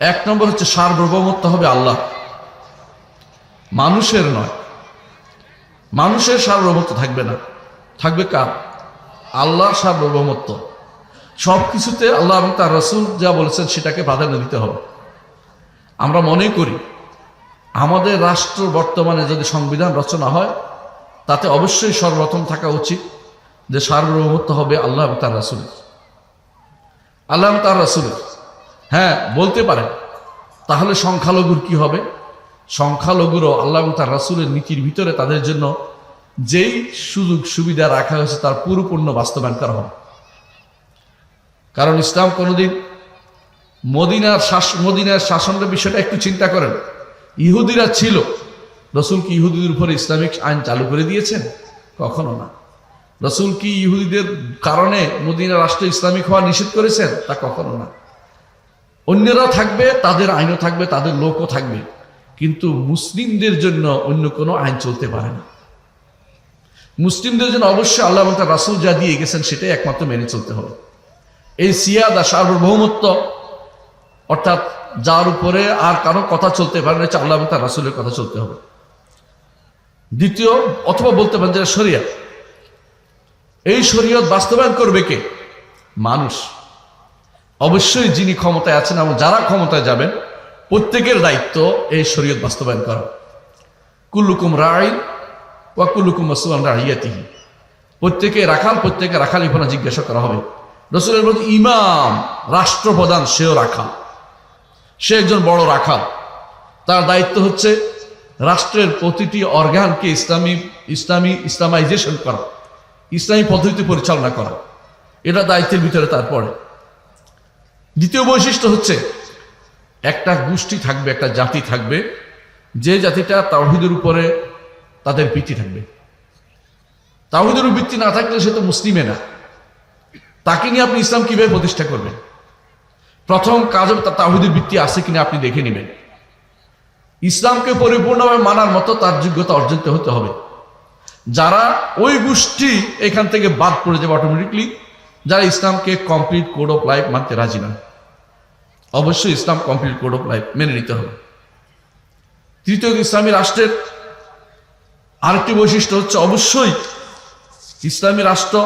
এক নম্বর হচ্ছে সার্বভৌমত্ব হবে আল্লাহ। মানুষের নয়। মানুষের সার্বভৌমত্ব থাকবে না। থাকবে কার? আল্লাহর সার্বভৌমত্ব। সব কিছুতে আল্লাহ এবং তার রসুল যা বলেছেন সেটাকে প্রাধান্য দিতে হবে। আমরা মনে করি, আমাদের রাষ্ট্র বর্তমানে যদি সংবিধান রচনা হয়, তাতে অবশ্যই সর্বপ্রথম থাকা উচিত যে সার্বভৌমত্ব হবে আল্লাহ এবং তার রাসুলের। আল্লাহ এবং তার রাসুলের। হ্যাঁ বলতে পারেন তাহলে সংখ্যালঘুর কি হবে? সংখ্যালঘুরও আল্লাহ এবং তার রাসুলের নীতির ভিতরে তাদের জন্য যেই সুযোগ সুবিধা রাখা হয়েছে তার পুরোপূর্ণ বাস্তবায়ন করা হবে। কারণ ইসলাম কোনোদিন মদিনার শাস, মদিনার শাসনের বিষয়টা একটু চিন্তা করেন। ইহুদিরা ছিল। রসুল কি ইহুদিদের উপরে ইসলামিক আইন চালু করে দিয়েছেন? কখনো না। রসুল কি ইহুদিদের কারণে মদিনা রাষ্ট্র ইসলামিক হওয়া নিষেধ করেছেন? তা কখনো না। অন্যরা থাকবে, তাদের আইনও থাকবে, তাদের লোকও থাকবে। কিন্তু মুসলিমদের জন্য অন্য কোনো আইন চলতে পারে না। মুসলিমদের জন্য অবশ্যই আল্লাহ এবং রাসুল যা দিয়ে গেছেন সেটাই একমাত্র মেনে চলতে হবে। এই সিয়াদা সার্বভৌমত্ব, অর্থাৎ যার উপরে আর কারও কথা চলতে পারে না আল্লাহ এবং রাসুলের কথা চলতে হবে। দ্বিতীয়, অথবা বলতে পারেন যে শরিয়া এই শরীয়ত বাস্তবায়ন করবে কে? মানুষ। অবশ্যই যিনি ক্ষমতায় আছেন এবং যারা ক্ষমতায় যাবেন, প্রত্যেকের দায়িত্ব এই শরীয়ত বাস্তবায়ন করা। কুল্লুকুম রায় ওয়া কুল্লুকুম মাসুয়ান রাহিয়াতিহি প্রত্যেকে রাখাল, প্রত্যেকে রাখালিপনা জিজ্ঞাসা করা হবে। রসুলের মধ্যে ইমাম, রাষ্ট্রপ্রধান, সেও রাখাল। সে একজন বড় রাখাল। তার দায়িত্ব হচ্ছে রাষ্ট্রের প্রতিটি অর্গানকে ইসলামী ইসলামী ইসলামাইজেশন করা, ইসলামী পদ্ধতি পরিচালনা করা। এটা দায়িত্বের ভিতরে তারপরে দ্বিতীয় বৈশিষ্ট্য হচ্ছে, একটা গোষ্ঠী থাকবে, একটা জাতি থাকবে, যে জাতিটা তাওহিদের উপরে তাদের ভিত্তি থাকবে। তাওহিদের ভিত্তি না থাকলে সে তো মুসলিমে না। তাকে নিয়ে আপনি ইসলাম কীভাবে প্রতিষ্ঠা করবেন? প্রথম কাজ তার তাহিদের ভিত্তি আছে কিনা আপনি দেখে নেবেন। ইসলামকে পরিপূর্ণভাবে মানার মতো তার যোগ্যতা অর্জন হতে হবে। যারা ওই গোষ্ঠী এখান থেকে বাদ পড়ে যাবে অটোমেটিকলি যারা ইসলামকে কমপ্লিট কোড অফ লাইফ মানতে রাজি না। অবশ্যই ইসলাম কমপ্লিট কোড অফ লাইফ মেনে নিতে হবে। তৃতীয় ইসলামী রাষ্ট্রের আরেকটি বৈশিষ্ট্য হচ্ছে অবশ্যই ইসলামী রাষ্ট্র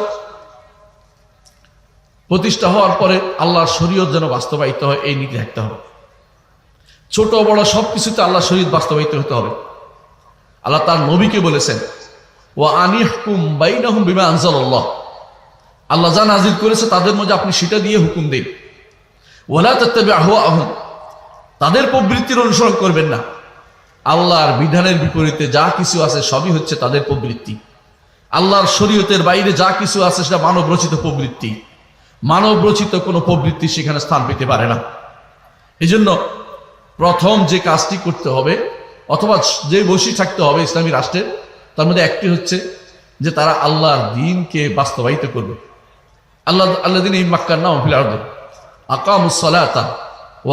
প্রতিষ্ঠা হওয়ার পরে আল্লাহর শরীয়ত যেন বাস্তবায়িত হয়, এই নীতি থাকতে হবে। ছোট বড় সব কিছুতে আল্লাহ শরীয়ত বাস্তবায়িত হতে হবে। আল্লাহ তার নবীকে বলেছেন ও আনিহকুম বাইনাহুম বিমা আনজাল্লাহ আল্লাহ যা নাজির করেছে তাদের মধ্যে আপনি সেটা দিয়ে হুকুম দিন। ওলা তত্ত্বে আহম। তাদের প্রবৃত্তির অনুসরণ করবেন না। আল্লাহর বিধানের বিপরীতে যা কিছু আছে সবই হচ্ছে তাদের প্রবৃত্তি। আল্লাহর শরীয়তের বাইরে যা কিছু আছে সেটা মানব রচিত প্রবৃত্তি। মানব রচিত কোনো প্রবৃত্তি সেখানে স্থান পেতে পারে না। এই জন্য প্রথম যে কাজটি করতে হবে, অথবা যে বসি থাকতে হবে ইসলামী রাষ্ট্রের, তার মধ্যে একটি হচ্ছে যে তারা আল্লাহর দিনকে বাস্তবায়িত করবে। আল্লাহ আল্লাহ দিন এই মাক্কার নাম ফিলার্দ ও ও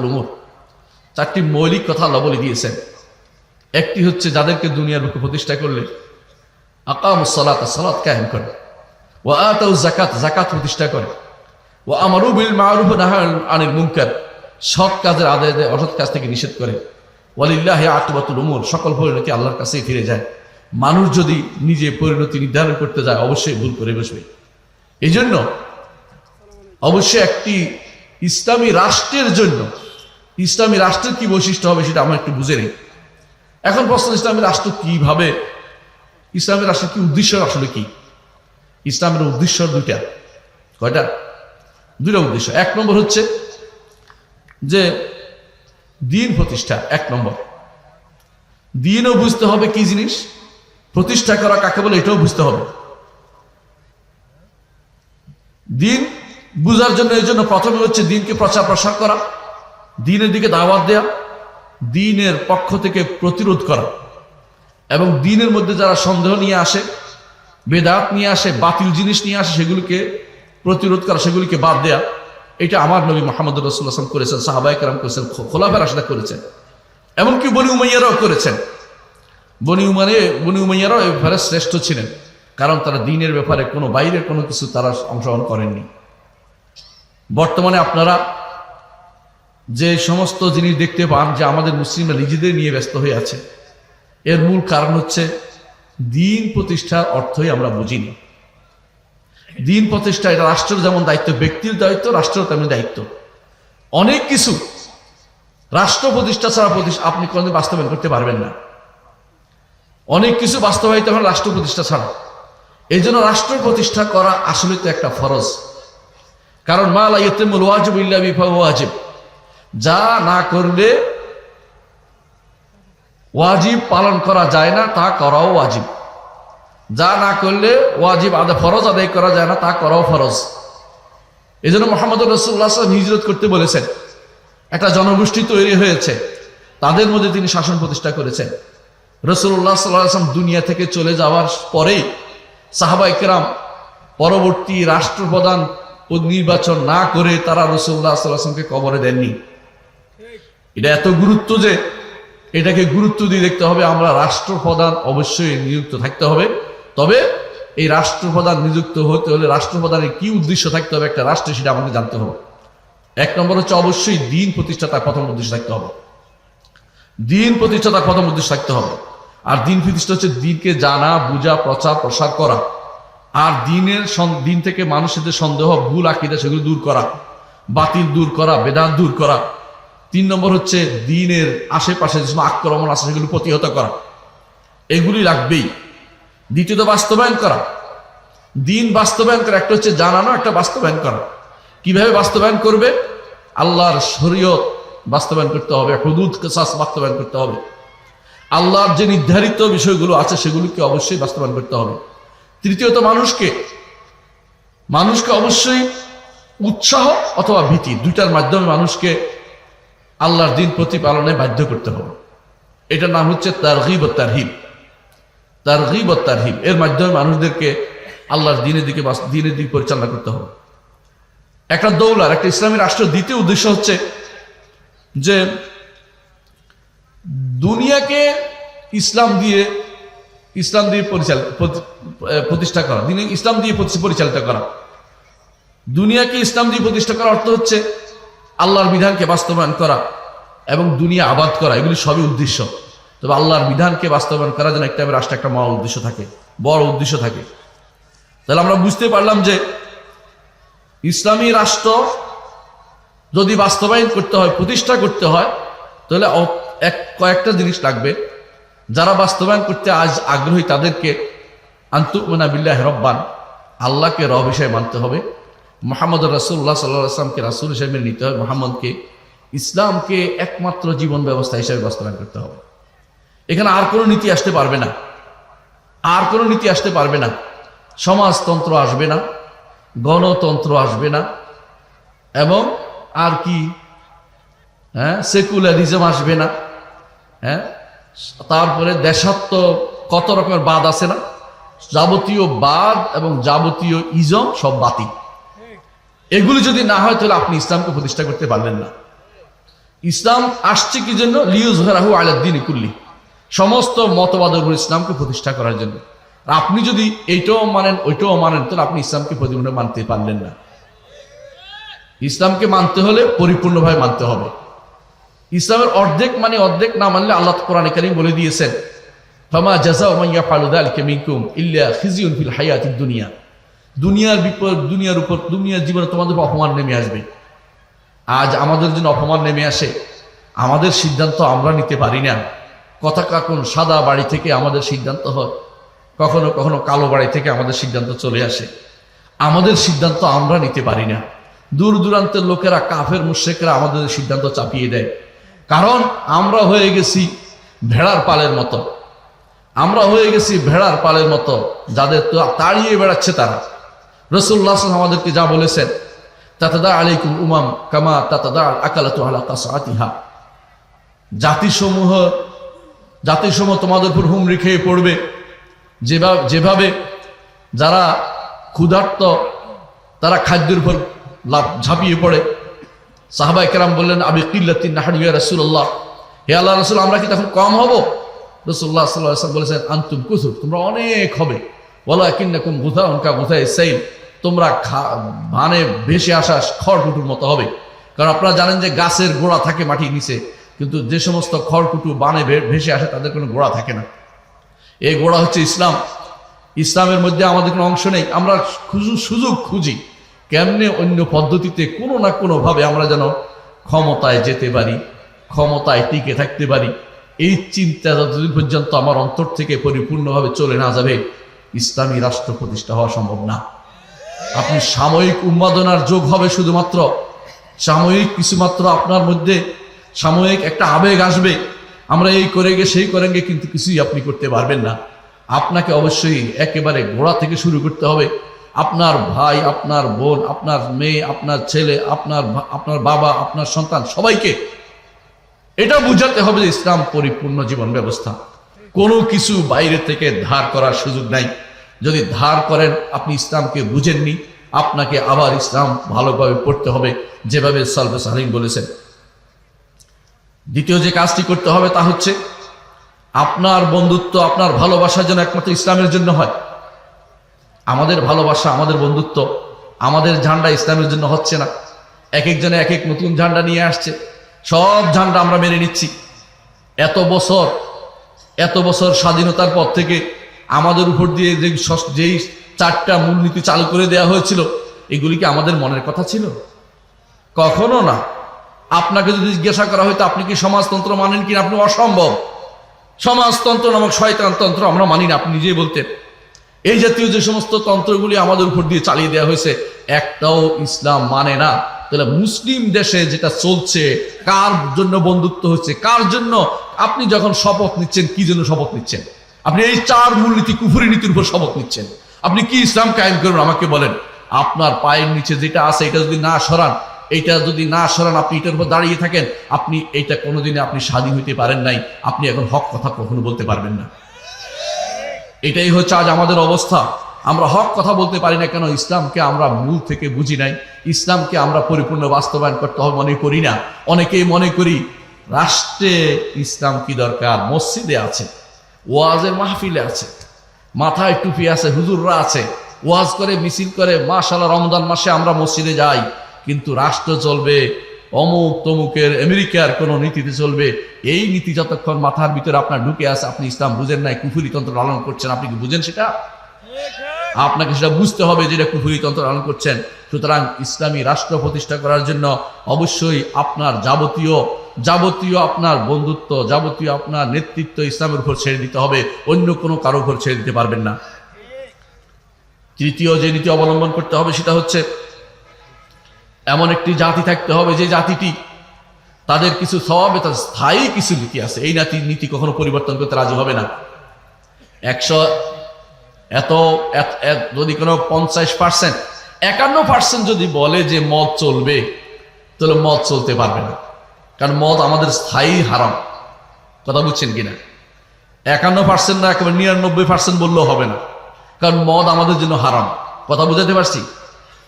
উমুর। চারটি মৌলিক কথা আল্লাহ বলে দিয়েছেন। একটি হচ্ছে যাদেরকে দুনিয়ার বুকে প্রতিষ্ঠা করলে আকামুসলাত সালাত কায়েম করে। ও আতাউ জাকাত জাকাত প্রতিষ্ঠা করে। ও আমারু বিল মারুফ আনিল মুনকার, সৎ কাজের আদায় দেয়, অসৎ কাজ থেকে নিষেধ করে। ওয়ালিল্লাহি আকিবাতুল উমুর, সকল পরিণতি আল্লাহর কাছেই ফিরে যায়। মানুষ যদি নিজে পরিণতি নির্ধারণ করতে যায়, অবশ্যই ভুল করে বসবে। এই জন্য অবশ্যই একটি ইসলামী রাষ্ট্রের জন্য, ইসলামী রাষ্ট্রের কি বৈশিষ্ট্য হবে সেটা আমার একটু বুঝে নিই। এখন প্রশ্ন, ইসলামী রাষ্ট্র কীভাবে, ইসলামী রাষ্ট্রের কি উদ্দেশ্য আসলে কি? ইসলামের উদ্দেশ্য দুইটা, কয়টা? দুইটা উদ্দেশ্য। এক নম্বর হচ্ছে যে দিন প্রতিষ্ঠা, এক নম্বর। দিনও বুঝতে হবে কি জিনিস? প্রতিষ্ঠা করা কাকে বলে? এটাও বুঝতে হবে। দিন বুঝার জন্য, এই জন্য প্রথমে হচ্ছে দিনকে প্রচার প্রসার করা, দিনের দিকে দাওয়াত দেয়া, দিনের পক্ষ থেকে প্রতিরোধ করা। এবং দিনের মধ্যে যারা সন্দেহ নিয়ে আসে, বেদাত নিয়ে আসে, বাতিল জিনিস নিয়ে আসে, সেগুলিকে প্রতিরোধ করা, সেগুলিকে বাদ দেয়া, এটা আমার নবী মোহাম্মদ রসুল্লাহাম করেছেন সাহাবাই কালাম করেছেন খোলাফের আসলে করেছেন। এমনকি বনি উমাইয়ারাও করেছেন। বনি উমারে বনি উমাইয়ারাও এ ব্যাপারে শ্রেষ্ঠ ছিলেন। কারণ তারা দিনের ব্যাপারে কোনো বাইরের কোনো কিছু তারা অংশগ্রহণ করেননি। বর্তমানে আপনারা যে সমস্ত জিনিস দেখতে পান যে আমাদের মুসলিমরা নিজেদের নিয়ে ব্যস্ত হয়ে আছে, এর মূল কারণ হচ্ছে দিন প্রতিষ্ঠার অর্থই আমরা বুঝিনি দিন প্রতিষ্ঠা, এটা রাষ্ট্রের যেমন দায়িত্ব, ব্যক্তির দায়িত্ব, রাষ্ট্রের তেমন দায়িত্ব। অনেক কিছু রাষ্ট্র প্রতিষ্ঠা ছাড়া প্রতিষ্ঠা আপনি কোনোদিন বাস্তবায়ন করতে পারবেন না। অনেক কিছু বাস্তবায়িত হয় রাষ্ট্র প্রতিষ্ঠা ছাড়া। এই জন্য রাষ্ট্র প্রতিষ্ঠা করা আসলে তো একটা ফরজ। কারণ মা লাইতেমুল ওয়াজিব ইল্লা বিফা ওয়াজিব। যা না করলে ওয়াজিব পালন করা যায় না, তা করাও ওয়াজিব। যা না করলে ওয়াজিব আদা ফরজ, আদায় করা যায় না, তা করাও ফরজ। এই জন্য মোহাম্মদ রসুল্লাহ হিজরত করতে বলেছেন, একটা জনগোষ্ঠী তৈরি হয়েছে, তাদের মধ্যে তিনি শাসন প্রতিষ্ঠা করেছেন। রসুল্লাহ সাল্লাহ দুনিয়া থেকে চলে যাওয়ার পরেই সাহাবা ইকরাম পরবর্তী রাষ্ট্রপ্রধান নির্বাচন না করে তারা রসুল্লাহ সাল্লাহামকে কবরে দেননি। এটা এত গুরুত্ব যে এটাকে গুরুত্ব দিয়ে দেখতে হবে, আমরা রাষ্ট্রপ্রধান অবশ্যই নিযুক্ত থাকতে হবে। তবে এই রাষ্ট্রপ্রধান নিযুক্ত হতে হলে রাষ্ট্রপ্রধানের কি উদ্দেশ্য থাকতে হবে একটা রাষ্ট্রে সেটা আমাদের জানতে হবে। এক নম্বর হচ্ছে অবশ্যই দিন প্রতিষ্ঠা তার প্রথম উদ্দেশ্য থাকতে হবে। দিন প্রতিষ্ঠা তার প্রথম উদ্দেশ্য থাকতে হবে। আর দিন প্রতিষ্ঠা হচ্ছে দিনকে জানা, বুঝা, প্রচার, প্রসার করা। আর দিনের দিন থেকে মানুষের যে সন্দেহ, ভুল আকিদা, সেগুলো দূর করা। বাতিল দূর করা বেদাত দূর করা। তিন নম্বর হচ্ছে দিনের আশেপাশে যে আক্রমণ আছে, সেগুলো প্রতিহত করা। এগুলি লাগবেই। দ্বিতীয়ত বাস্তবায়ন করা। দিন বাস্তবায়ন করা, একটা হচ্ছে জানানো, একটা বাস্তবায়ন করা। কীভাবে বাস্তবায়ন করবে? আল্লাহর শরীয়ত বাস্তবায়ন করতে হবে, হদুদ, কেসাস বাস্তবায়ন করতে হবে। আল্লাহর যে নির্ধারিত বিষয়গুলো আছে সেগুলিকে অবশ্যই বাস্তবায়ন করতে হবে। তৃতীয়ত মানুষকে মানুষকে অবশ্যই উৎসাহ অথবা ভীতি, দুইটার মাধ্যমে মানুষকে আল্লাহর দিন প্রতিপালনে বাধ্য করতে হবে। এটার নাম হচ্ছে তারগিব ও তারহিব। তারগিব ও তারহিব, এর মাধ্যমে মানুষদেরকে আল্লাহর দিনের দিকে দিনের দিকে পরিচালনা করতে হবে। একটা দৌলার, একটা ইসলামী রাষ্ট্র দ্বিতীয় উদ্দেশ্য হচ্ছে যে দুনিয়াকে ইসলাম দিয়ে ইসলাম দিয়ে প্রতিষ্ঠা করা। দিনে ইসলাম দিয়ে পরিচালিত করা। দুনিয়াকে ইসলাম দিয়ে প্রতিষ্ঠা করার অর্থ হচ্ছে আল্লাহর বিধানকে বাস্তবায়ন করা এবং দুনিয়া আবাদ করা। এগুলি সবই উদ্দেশ্য। তবে আল্লাহর বিধানকে বাস্তবায়ন করার জন্য একটা রাষ্ট্র একটা মহা উদ্দেশ্য থাকে, বড় উদ্দেশ্য থাকে। তাহলে আমরা বুঝতে পারলাম যে ইসলামী রাষ্ট্র যদি বাস্তবায়ন করতে হয়, প্রতিষ্ঠা করতে হয়, তাহলে এক, কয়েকটা জিনিস লাগবে। যারা বাস্তবায়ন করতে আজ আগ্রহী তাদেরকে আন্তুমনা বিল্লাহ রব্বান, আল্লাহকে রব হিসেবে মানতে হবে। মোহাম্মদ রাসুল্লাহ সাল্লাহ আসলামকে রাসুল হিসেবে নিতে হবে। মোহাম্মদকে ইসলামকে একমাত্র জীবন ব্যবস্থা হিসেবে বাস্তবায়ন করতে হবে। এখানে আর কোনো নীতি আসতে পারবে না। আর কোনো নীতি আসতে পারবে না। সমাজতন্ত্র আসবে না। গণতন্ত্র আসবে না। এবং আর কি? হ্যাঁ সেকুলারিজম আসবে না। হ্যাঁ? তারপরে দেশাত্ম কত রকমের বাদ আছে না? যাবতীয় বাদ এবং যাবতীয় ইজম সব বাতিল। এগুলি যদি না হয় তাহলে আপনি ইসলামকে প্রতিষ্ঠা করতে পারলেন না। ইসলাম আসছে কি জন্য? লিউজ রাহু আলাদ্দিন কুল্লি। সমস্ত মতবাদের উপর ইসলামকে প্রতিষ্ঠা করার জন্য। আপনি যদি এইটাও মানেন, ওইটাও মানেন, তাহলে আপনি ইসলামকে প্রতিপূর্ণ মানতে পারলেন না। ইসলামকে মানতে হলে পরিপূর্ণভাবে মানতে হবে। ইসলামের অর্ধেক মানে অর্ধেক না মানলে আল্লাহ কোরআন কারিম বলে দিয়েছেন, ফামা জাজা ওমাইয়া ফালুদাল কেমিকুম ইল্লা দুনিয়া। দুনিয়ার বিপদ, দুনিয়ার উপর, দুনিয়ার জীবনে তোমাদের অপমান নেমে আসবে। আজ আমাদের জন্য অপমান নেমে আসে। আমাদের সিদ্ধান্ত আমরা নিতে পারি না। কথা কখন সাদা বাড়ি থেকে আমাদের সিদ্ধান্ত হয়। কখনো কখনো কালো বাড়ি থেকে আমাদের সিদ্ধান্ত চলে আসে। আমাদের সিদ্ধান্ত আমরা নিতে পারি না। দূর দূরান্তের লোকেরা, কাফের মুশেকরা আমাদের সিদ্ধান্ত চাপিয়ে দেয়। কারণ আমরা হয়ে গেছি ভেড়ার পালের মতো। আমরা হয়ে গেছি ভেড়ার পালের মতো, যাদের তো তাড়িয়ে বেড়াচ্ছে তারা। রসুল্লাহ আমাদেরকে যা বলেছেন, তাতাদা আলাইকুম উমাম কামা তাতাদা আকালাতু আলা কাসাতিহা জাতিসমূহ জাতিসমূহ তোমাদের উপর হুমড়ি খেয়ে পড়বে। যেভাবে যেভাবে যারা ক্ষুধার্ত, তারা খাদ্যের উপর লাভ ঝাঁপিয়ে পড়ে। সাহাবা একরাম বললেন, আবি কিল্লাতিন নাহাডিয়া রসুল্লাহ হে আল্লাহ রসুল, আমরা কি তখন কম হব? রসুল্লাহ সাল্লাহ বলেছেন, আন্তুম কুসুর, তোমরা অনেক হবে। বলো কিন্নাকুম গুথা উনকা গুথায় সেইল, তোমরা ভানে ভেসে আসা খড়কুটুর মতো হবে। কারণ আপনারা জানেন যে গাছের গোড়া থাকে মাটির নিচে, কিন্তু যে সমস্ত খড়কুটু, বানে ভেসে আসে, তাদের কোনো গোড়া থাকে না। এই গোড়া হচ্ছে ইসলাম। ইসলামের মধ্যে আমাদের কোনো অংশ নেই। আমরা সুযোগ খুঁজি। কেমনে অন্য পদ্ধতিতে কোনো না কোনোভাবে আমরা যেন ক্ষমতায় যেতে পারি, ক্ষমতায় টিকে থাকতে পারি, এই চিন্তা যতদিন পর্যন্ত আমার অন্তর থেকে পরিপূর্ণভাবে চলে না যাবে, ইসলামী রাষ্ট্র প্রতিষ্ঠা হওয়া সম্ভব না। আপনি সাময়িক উন্মাদনার যোগ হবে শুধুমাত্র, সাময়িক কিছুমাত্র আপনার মধ্যে সাময়িক একটা আবেগ আসবে, আমরা এই করে গে সেই করেন কিন্তু কিছুই আপনি করতে পারবেন না। আপনাকে অবশ্যই একেবারে গোড়া থেকে শুরু করতে হবে আপনার ভাই, আপনার বোন, আপনার মেয়ে, আপনার ছেলে, আপনার আপনার বাবা, আপনার সন্তান, সবাইকে এটা বুঝাতে হবে যে ইসলাম পরিপূর্ণ জীবন ব্যবস্থা। কোনো কিছু বাইরে থেকে ধার করার সুযোগ নাই। যদি ধার করেন, আপনি ইসলামকে বুঝেননি, আপনাকে আবার ইসলাম ভালোভাবে পড়তে হবে, যেভাবে সালফে সালিম বলেছেন। দ্বিতীয় যে কাজটি করতে হবে তা হচ্ছে, আপনার বন্ধুত্ব, আপনার ভালোবাসা যেন একমাত্র ইসলামের জন্য হয়। আমাদের ভালোবাসা, আমাদের বন্ধুত্ব, আমাদের ঝান্ডা ইসলামের জন্য হচ্ছে না। এক একজনে এক এক নতুন ঝান্ডা নিয়ে আসছে। সব ঝান্ডা আমরা মেনে নিচ্ছি। এত বছর এত বছর স্বাধীনতার পর থেকে আমাদের উপর দিয়ে যে যেই চারটা মূলনীতি চালু করে দেওয়া হয়েছিল, এগুলি কি আমাদের মনের কথা ছিল? কখনো না। আপনাকে যদি জিজ্ঞাসা করা হয়তো আপনি কি সমাজতন্ত্র মানেন কিনা? আপনি অসম্ভব। সমাজতন্ত্র নামক শয়তানতন্ত্র আমরা মানি না। আপনি নিজেই বলতেন। এই জাতীয় যে সমস্ত তন্ত্রগুলি আমাদের উপর দিয়ে চালিয়ে দেওয়া হয়েছে, একটাও ইসলাম মানে না। তাহলে মুসলিম দেশে যেটা চলছে, কার জন্য বন্ধুত্ব হচ্ছে, কার জন্য আপনি যখন শপথ নিচ্ছেন, কি জন্য শপথ নিচ্ছেন? আপনি এই চার মূলনীতি, কুফুরি নীতির উপর শপথ নিচ্ছেন। আপনি কি ইসলাম কায়েম করবেন আমাকে বলেন। আপনার পায়ের নিচে যেটা আছে, এটা যদি না সরান এইটা যদি না সরান, আপনি এটার উপর দাঁড়িয়ে থাকেন, আপনি এটা কোনোদিনে আপনি স্বাধীন হইতে পারেন নাই। আপনি এখন হক কথা কখনো বলতে পারবেন না। এটাই হচ্ছে আজ আমাদের অবস্থা। আমরা হক কথা বলতে পারি না কেন? ইসলামকে আমরা মূল থেকে বুঝি নাই। ইসলামকে আমরা পরিপূর্ণ বাস্তবায়ন করতে হবে মনে করি না। অনেকেই মনে করি, রাষ্ট্রে ইসলাম কি দরকার? মসজিদে আছে, ওয়াজের মাহফিলে আছে, মাথায় টুপি আছে, হুজুররা আছে, ওয়াজ করে, মিছিল করে মাশাল্লাহ রমজান মাসে আমরা মসজিদে যাই, কিন্তু রাষ্ট্র চলবে অমুক তমুকের আমেরিকার কোনো নীতিতে চলবে, এই নীতি যতক্ষণ মাথার ভিতরে আপনার ঢুকে আছে, আপনি ইসলাম বুঝেন নাই কুফুরি তন্ত্র লালন করছেন, আপনি কি বুঝেন সেটা? আপনাকে সেটা বুঝতে হবে যেটা কুফুরি তন্ত্র লালন করছেন। সুতরাং ইসলামী রাষ্ট্র প্রতিষ্ঠা করার জন্য অবশ্যই আপনার যাবতীয় যাবতীয় আপনার বন্ধুত্ব, যাবতীয় আপনার নেতৃত্ব ইসলামের উপর ছেড়ে দিতে হবে, অন্য কোনো কারও উপর ছেড়ে দিতে পারবেন না। তৃতীয় যে নীতি অবলম্বন করতে হবে সেটা হচ্ছে এমন একটি জাতি থাকতে হবে যে জাতিটি তাদের কিছু স্বভাবে তার স্থায়ী কিছু নীতি আছে। এই নীতি নীতি কখনো পরিবর্তন করতে রাজি হবে না। একশো এত যদি কোনো পঞ্চাশ পার্সেন্ট একান্ন পার্সেন্ট যদি বলে যে মদ চলবে, তাহলে মদ চলতে পারবে না। কারণ মদ আমাদের স্থায়ী হারাম। কথা বুঝছেন কিনা একান্ন পার্সেন্ট না, একেবারে নিরানব্বই পার্সেন্ট বললেও হবে না। কারণ মদ আমাদের জন্য হারাম। কথা বুঝাতে পারছি?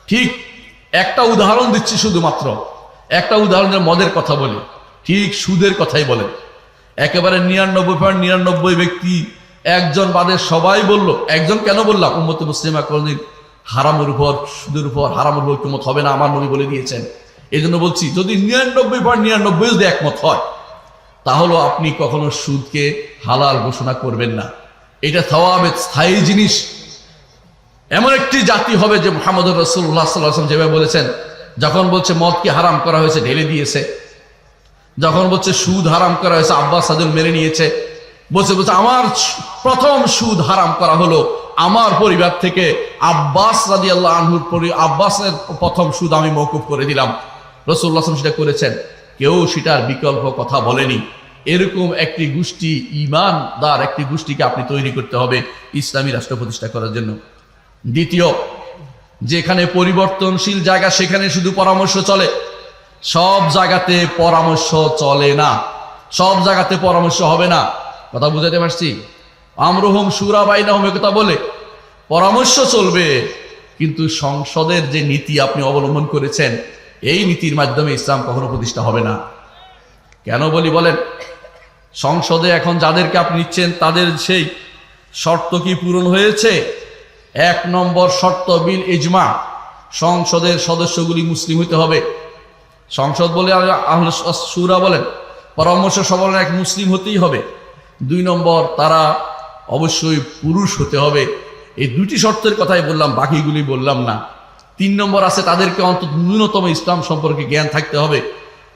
ঠিক একটা উদাহরণ দিচ্ছি শুধুমাত্র। একটা উদাহরণের মদের কথা বলি। ঠিক সুদের কথাই বলেন। একেবারে নিরানব্বই পয়েন্ট নিরানব্বই ব্যক্তি একজন বাদে সবাই বলল, একজন কেন বললাম? উম্মত মুসলিমা কোনদিন হারামের উপর, সুদের উপর হারামের উপর ঐক্যমত হবে না, আমার নবী বলে দিয়েছেন। এই জন্য বলছি, যদি নিরানব্বই পয়েন্ট নিরানব্বই যদি একমত হয়, তাহলে আপনি কখনো সুদকে হালাল ঘোষণা করবেন না। এটা সওয়াবের স্থায়ী জিনিস। এমন একটি জাতি হবে যে মোহাম্মদ রসুল্লাহ সাল্লাম যেভাবে বলেছেন, যখন বলছে মদকে হারাম করা হয়েছে ঢেলে দিয়েছে, যখন বলছে সুদ হারাম করা হয়েছে আব্বাস সাদুল মেনে নিয়েছে, বলছে বলছে, আমার প্রথম সুদ হারাম করা হলো আমার পরিবার থেকে আব্বাস রাজি আল্লাহ আনহুর পরি, আব্বাসের প্রথম সুদ আমি মৌকুফ করে দিলাম। রসুল্লাহ সেটা করেছেন। কেউ সেটার বিকল্প কথা বলেনি। এরকম একটি গোষ্ঠী ইমানদার একটি গোষ্ঠীকে আপনি তৈরি করতে হবে ইসলামী রাষ্ট্র প্রতিষ্ঠা করার জন্য। দ্বিতীয়, যেখানে পরিবর্তনশীল জায়গা, সেখানে শুধু পরামর্শ চলে। সব জায়গাতে পরামর্শ চলে না। সব জায়গাতে পরামর্শ হবে না। কথা বুঝাতে পারছি? আমরহম সুরা বাইনা হোম কথা বলে, পরামর্শ চলবে, কিন্তু সংসদের যে নীতি আপনি অবলম্বন করেছেন, এই নীতির মাধ্যমে ইসলাম কখনো প্রতিষ্ঠা হবে না। কেন বলি বলেন? সংসদে এখন যাদেরকে আপনি নিচ্ছেন, তাদের সেই শর্ত কি পূরণ হয়েছে? এক নম্বর শর্ত বিল ইজমা। সংসদের সদস্যগুলি মুসলিম হতে হবে। সংসদ বলে সুরা বলেন, পরামর্শ সবলের এক মুসলিম হতেই হবে। দুই নম্বর, তারা অবশ্যই পুরুষ হতে হবে। এই দুটি শর্তের কথাই বললাম, বাকিগুলি বললাম না। তিন নম্বর আছে, তাদেরকে অন্তত ন্যূনতম ইসলাম সম্পর্কে জ্ঞান থাকতে হবে।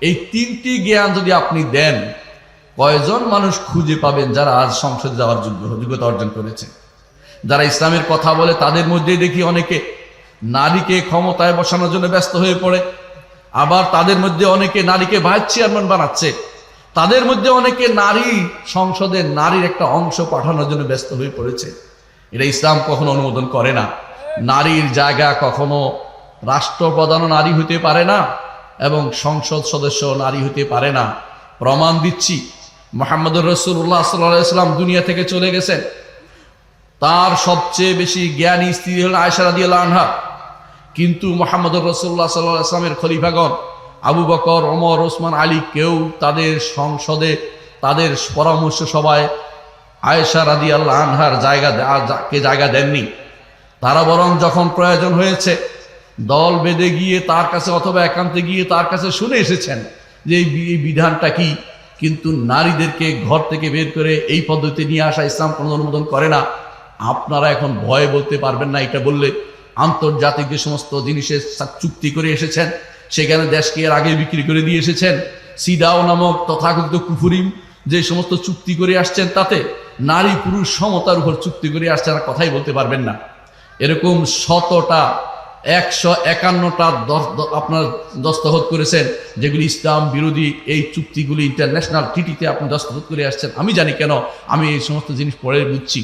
এই তিনটি জ্ঞান যদি আপনি দেন, কয়জন মানুষ খুঁজে পাবেন যারা আজ সংসদে যাওয়ার যোগ্য যোগ্যতা অর্জন করেছে? যারা ইসলামের কথা বলে, তাদের মধ্যেই দেখি অনেকে নারীকে ক্ষমতায় বসানোর জন্য ব্যস্ত হয়ে পড়ে। আবার তাদের মধ্যে অনেকে নারীকে ভাইস চেয়ারম্যান বানাচ্ছে। তাদের মধ্যে অনেকে নারী সংসদে নারীর একটা অংশ পাঠানোর জন্য ব্যস্ত হয়ে পড়েছে। এটা ইসলাম কখনো অনুমোদন করে না। নারীর জায়গা কখনো রাষ্ট্রপ্রধানও নারী হতে পারে না এবং সংসদ সদস্য নারী হতে পারে না। প্রমাণ দিচ্ছি, মোহাম্মদুর রসুল্লাহ সাল্লাম দুনিয়া থেকে চলে গেছেন। তার সবচেয়ে বেশি জ্ঞানী স্ত্রী হলেন আয়সা রাদিয়াল্লাহু আনহা। কিন্তু মোহাম্মদুর রসুল্লাহ সাল্লাহ আসলামের খলিফাগণ আবু বকর, ওমর, ওসমান, আলী কেউ তাদের সংসদে তাদের পরামর্শ সভায় আয়েশা রাদি আল্লাহ আনহার জায়গা কে জায়গা দেননি। তারা বরং যখন প্রয়োজন হয়েছে দল বেঁধে গিয়ে তার কাছে অথবা একান্তে গিয়ে তার কাছে শুনে এসেছেন যে এই বিধানটা কি, কিন্তু নারীদেরকে ঘর থেকে বের করে এই পদ্ধতি নিয়ে আসা ইসলাম কোনো অনুমোদন করে না। আপনারা এখন ভয় বলতে পারবেন না এটা বললে আন্তর্জাতিক যে সমস্ত জিনিসের চুক্তি করে এসেছেন, সেখানে দেশকে এর আগে বিক্রি করে দিয়ে এসেছেন, সিদাও নামক তথাকথিত কুফুরিম যে সমস্ত চুক্তি করে আসছেন তাতে নারী পুরুষ সমতার উপর চুক্তি করে আসছেন, আর কথাই বলতে পারবেন না। এরকম শতটা, একশো একান্নটা আপনার দস্তখত করেছেন, যেগুলি ইসলাম বিরোধী এই চুক্তিগুলি ইন্টারন্যাশনাল টিটিতে আপনি দস্তখত করে আসছেন। আমি জানি কেন, আমি এই সমস্ত জিনিস পড়ে বুঝছি।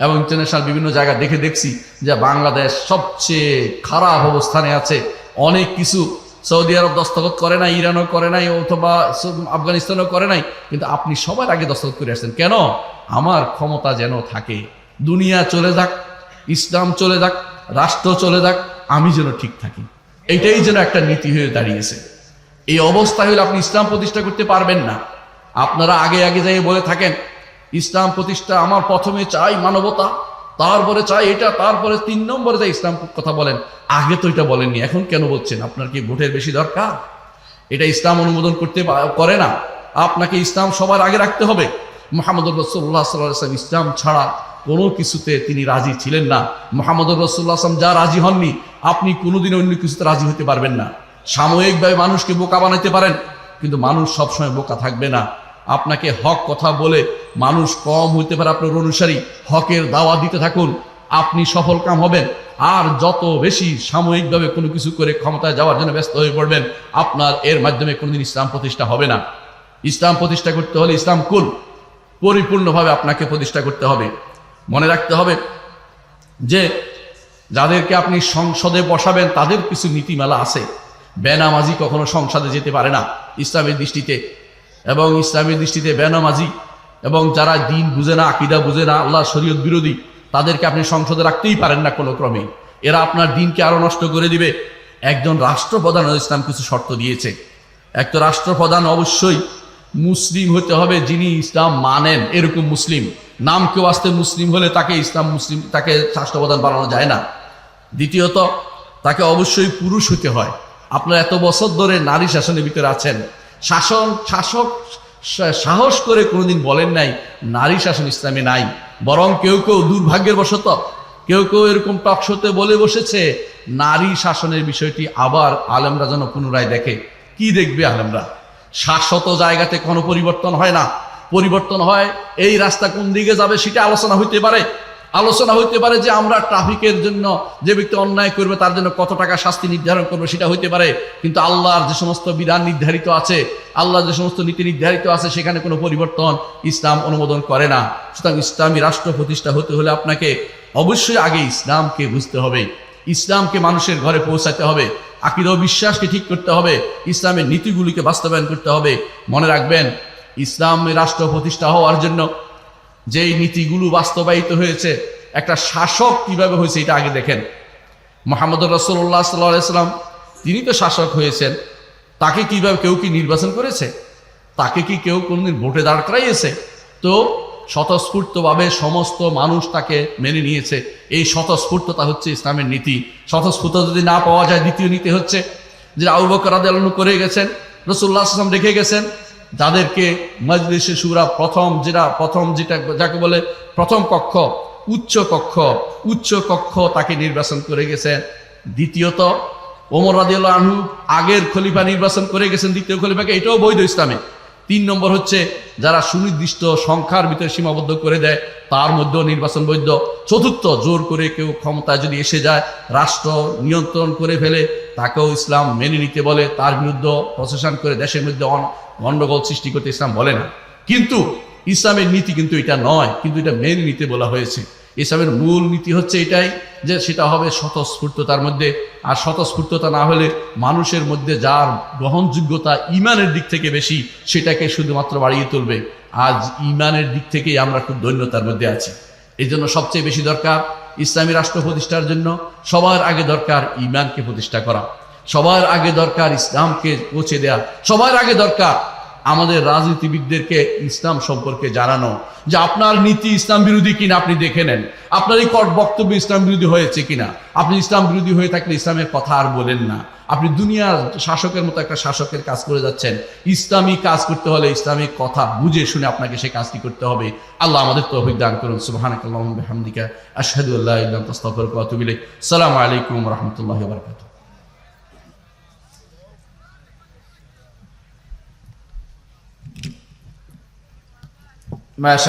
এবং ইন্টারন্যাশনাল বিভিন্ন জায়গা দেখে দেখছি যে বাংলাদেশ সবচেয়ে খারাপ অবস্থানে আছে। অনেক কিছু সৌদি আরব দস্তখত করে নাই, ইরানও করে নাই, অথবা আফগানিস্তানও করে নাই, কিন্তু আপনি সবার আগে দস্তখত করে আসছেন। কেন? আমার ক্ষমতা যেন থাকে। দুনিয়া চলে যাক, ইসলাম চলে যাক, রাষ্ট্র চলে যাক, আমি যেন ঠিক থাকি। এটাই যেন একটা নীতি হয়ে দাঁড়িয়েছে। এই অবস্থা হলে আপনি ইসলাম প্রতিষ্ঠা করতে পারবেন না। আপনারা আগে আগে যাই বলে থাকেন ইসলাম প্রতিষ্ঠা আমার প্রথমে চাই মানবতা, তারপরে চাই এটা, তারপরে তিন নম্বরে যাই ইসলাম কথা বলেন, আগে তো এটা বলেননি, এখন কেন বলছেন? আপনার কি ভোটের বেশি দরকার? এটা ইসলাম অনুমোদন করতে করে না। আপনাকে ইসলাম সবার আগে রাখতে হবে। মোহাম্মদ রসুল্লাহ সাল্লাম ইসলাম ছাড়া কোনো কিছুতে তিনি রাজি ছিলেন না। মোহাম্মদ রসুল্লাহ আসলাম যা রাজি হননি, আপনি কোনোদিন অন্য কিছুতে রাজি হতে পারবেন না। সাময়িকভাবে মানুষকে বোকা বানাইতে পারেন, কিন্তু মানুষ সবসময় বোকা থাকবে না। আপনাকে হক কথা বলে মানুষ কম হইতে পারে আপনার অনুসারী। হকের দাওয়া দিতে থাকুন, আপনি সফল কাম হবেন। আর যত বেশি সাময়িকভাবে কোনো কিছু করে ক্ষমতায় যাওয়ার জন্য ব্যস্ত হয়ে পড়বেন, আপনার এর মাধ্যমে কোনোদিন ইসলাম প্রতিষ্ঠা হবে না। ইসলাম প্রতিষ্ঠা করতে হলে ইসলাম কুল, পরিপূর্ণভাবে আপনাকে প্রতিষ্ঠা করতে হবে। মনে রাখতে হবে যে, যাদেরকে আপনি সংসদে বসাবেন, তাদের কিছু নীতিমালা আছে। বেনামাজি কখনো সংসদে যেতে পারে না। ইসলামের দৃষ্টিতে এবং ইসলামের দৃষ্টিতে বেনামাজি, এবং যারা দিন বুঝে না, আকিদা বুঝে না আল্লাহ শরীয়ত বিরোধী, তাদেরকে আপনি সংসদে রাখতেই পারেন না কোনো ক্রমে। এরা আপনার দিনকে আরও নষ্ট করে দিবে। একজন রাষ্ট্রপ্রধান ইসলাম কিছু শর্ত দিয়েছে। এক তো রাষ্ট্রপ্রধান অবশ্যই মুসলিম হতে হবে যিনি ইসলাম মানেন, এরকম মুসলিম। নাম কেউ আসতে মুসলিম হলে তাকে ইসলাম মুসলিম, তাকে রাষ্ট্রপ্রধান বানানো যায় না। দ্বিতীয়ত, তাকে অবশ্যই পুরুষ হতে হয়। আপনার এত বছর ধরে নারী শাসনের ভিতরে আছেন শাসন, শাসক সাহস করে কোনোদিন বলেন নাই, নারী শাসন ইসলামে নাই। বরং কেউ কেউ দুর্ভাগ্যের বশত, কেউ কেউ এরকম টকশোতে বলে বসেছে, নারী শাসনের বিষয়টি আবার আলেমরা যেন পুনরায় দেখে। কি দেখবে আলেমরা? শাশ্বত জায়গাতে কোনো পরিবর্তন হয় না। পরিবর্তন হয়, এই রাস্তা কোন দিকে যাবে সেটা আলোচনা হইতে পারে। আলোচনা হইতে পারে যে আমরা ট্রাফিকের জন্য যে ব্যক্তি অন্যায় করবে, তার জন্য কত টাকা শাস্তি নির্ধারণ করবে সেটা হইতে পারে। কিন্তু আল্লাহর যে সমস্ত বিধান নির্ধারিত আছে, আল্লাহর যে সমস্ত নীতি নির্ধারিত আছে, সেখানে কোনো পরিবর্তন ইসলাম অনুমোদন করে না। সুতরাং ইসলামী রাষ্ট্র প্রতিষ্ঠা হতে হলে আপনাকে অবশ্যই আগে ইসলামকে বুঝতে হবে। ইসলামকে মানুষের ঘরে পৌঁছাতে হবে। আকিদ বিশ্বাসকে ঠিক করতে হবে। ইসলামের নীতিগুলিকে বাস্তবায়ন করতে হবে। মনে রাখবেন ইসলামের রাষ্ট্র প্রতিষ্ঠা হওয়ার জন্য যেই নীতিগুলো বাস্তবায়িত হয়েছে, একটা শাসক কীভাবে হয়েছে এটা আগে দেখেন। মোহাম্মদ রসুল্লাহ সাল্লাম, তিনি তো শাসক হয়েছেন, তাকে কীভাবে কেউ কি নির্বাচন করেছে? তাকে কি কেউ কোনোদিন ভোটে দাঁড় করাইয়েছে? তো স্বতঃস্ফূর্তভাবে সমস্ত মানুষ তাকে মেনে নিয়েছে। এই স্বতঃস্ফূর্ততা হচ্ছে ইসলামের নীতি। স্বতঃস্ফূর্ত যদি না পাওয়া যায়, দ্বিতীয় নীতি হচ্ছে, যে আবু বকর রাদিয়াল্লাহু করে গেছেন রসুল্লাহ আসলাম রেখে গেছেন যাদেরকে মজলিসে সুরা প্রথম যেটা প্রথম যেটা, যাকে বলে প্রথম কক্ষ, উচ্চ কক্ষ উচ্চ কক্ষ তাকে নির্বাচন করে গেছেন। দ্বিতীয়ত, ওমর রাজিউল্লাহ আনহু আগের খলিফা নির্বাচন করে গেছেন, দ্বিতীয় খলিফাকে, এটাও বৈধ ইসলামে। তিন নম্বর হচ্ছে, যারা সুনির্দিষ্ট সংখ্যার ভিতরে সীমাবদ্ধ করে দেয়, তার মধ্যেও নির্বাচন বৈধ চতুর্থ, জোর করে কেউ ক্ষমতায় যদি এসে যায়, রাষ্ট্র নিয়ন্ত্রণ করে ফেলে, তাকেও ইসলাম মেনে নিতে বলে, তার বিরুদ্ধে প্রশাসন করে দেশের মধ্যে গণ্ডগোল সৃষ্টি করতে ইসলাম বলে না। কিন্তু ইসলামের নীতি কিন্তু এটা নয়, কিন্তু এটা মেনে নিতে বলা হয়েছে। ইসলামের মূল নীতি হচ্ছে এটাই যে সেটা হবে স্বতঃস্ফূর্ততার মধ্যে। আর স্বতঃস্ফূর্ততা না হলে মানুষের মধ্যে যার গ্রহণযোগ্যতা ইমানের দিক থেকে বেশি, সেটাকে শুধুমাত্র বাড়িয়ে তুলবে। আজ ইমানের দিক থেকেই আমরা খুব দৈন্যতার মধ্যে আছি। এই জন্য সবচেয়ে বেশি দরকার ইসলামী রাষ্ট্র প্রতিষ্ঠার জন্য সবার আগে দরকার ইমানকে প্রতিষ্ঠা করা। সবার আগে দরকার ইসলামকে পৌঁছে দেয়া। সবার আগে দরকার আমাদের রাজনীতিবিদদেরকে ইসলাম সম্পর্কে জানানো যে আপনার নীতি ইসলাম বিরোধী কিনা আপনি দেখে নেন। আপনার এই কট বক্তব্য ইসলাম বিরোধী হয়েছে কিনা? আপনি ইসলাম বিরোধী হয়ে থাকলে ইসলামের কথা আর বলেন না। আপনি দুনিয়ার শাসকের মতো একটা শাসকের কাজ করে যাচ্ছেন। ইসলামী কাজ করতে হলে ইসলামিক কথা বুঝে শুনে আপনাকে সেই কাজটি করতে হবে। আল্লাহ আমাদের তৌফিক দান করুন। সুবহানাকাল্লাহুম্মা ওয়া বিহামদিকা। আশহাদু আল্লা ইলাহা ইল্লা আনতা আস্তাগফিরুকা ওয়া আতুবু ইলাইক। আসসালামু আলাইকুম রহমতুল্লাহ Mas